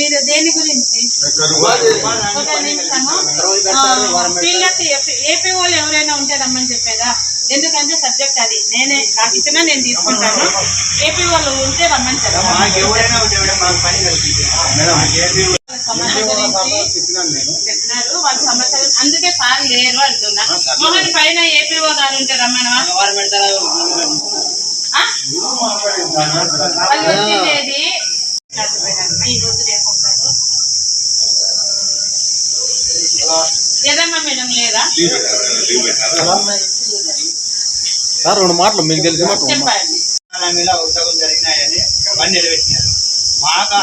నుంచి ఒక నిమిషము. ఫీల్డ్ ఏపీ వాళ్ళు ఎవరైనా ఉంటే రమ్మని చెప్పేదా? ఎందుకంటే సబ్జెక్ట్ అది. నేనే నాకు ఇచ్చినా నేను తీసుకుంటాను. ఏపీ వాళ్ళు ఉంటే రమ్మని చెప్పాను సమస్య గురించి చెప్పినారు వాళ్ళ అందుకే సార్ లేరు అంటున్నా. మోహన్ పైన ఏపీఓ గారు ఉంటే రమ్మనవా? ఆ? వాళ్ళు వచ్చిండేది ఈ రోజు ఏదమ్మా మేడం లేదా? సార్ రెండు మాటలు మీకు తెలిసిన జరిగినాయని పని మాకు ఆ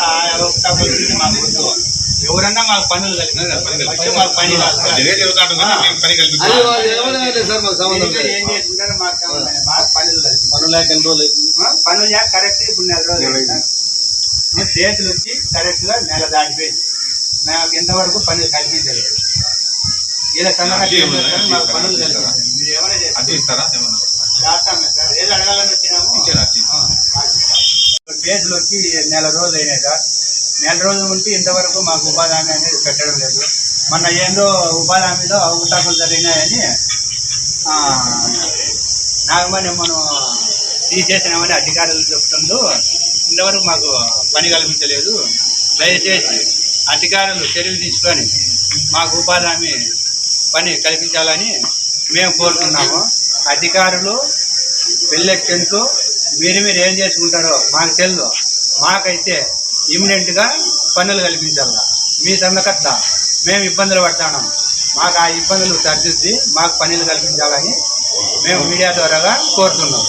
గురించి మాకు ఎవరన్నా మాకు పనులు కలిపి మాకు పని ఏం చేసుకుంటారో పనులు కలిపి పనులు లేక ఎన్ని రోజులు అవుతుంది పనులు చేక కరెక్ట్ ఇప్పుడు నెల రోజులు. చేతులు వచ్చి కరెక్ట్గా నెల దాటిపోయింది. నాకు ఇంతవరకు పనులు కల్పించలేదు. చేస్తారు, మాకు? పనులు మీరు ఏమైనా ఇస్తారా? ఏమన్నా? చేస్తామే సార్. ఏది అడగాలని వచ్చినాము. ఇచ్చారా? కేసులు వచ్చి నెల రోజులు అయినాయి సార్. నెల రోజులు ఉంటే ఇంతవరకు మాకు ఉపాధి హామీ అనేది పెట్టడం లేదు. మొన్న ఏందో ఉపాధి హామీలో అవకతవకలు జరిగినాయని ఆ, నాగమణి మనం తీసేసినామని అధికారులు చెప్తుందో ఇంతవరకు మాకు పని కల్పించలేదు. దయచేసి అధికారులు చర్యలు తీసుకొని మాకు ఉపాధి హామీ పని కల్పించాలని మేము కోరుతున్నాము. అధికారులు పెళ్ళెక్కెంట్లు మీరు మీరు ఏం చేసుకుంటారో మాకు తెలియదు మాకైతే ఇమ్మీడియట్గా పనులు కల్పించాల. మీ సందకట్ల మేము ఇబ్బందులు పడుతున్నాం మాకు ఆ ఇబ్బందులు సరిదిద్ది మాకు పనులు కల్పించాలని మేము మీడియా ద్వారాగా కోరుతున్నాం.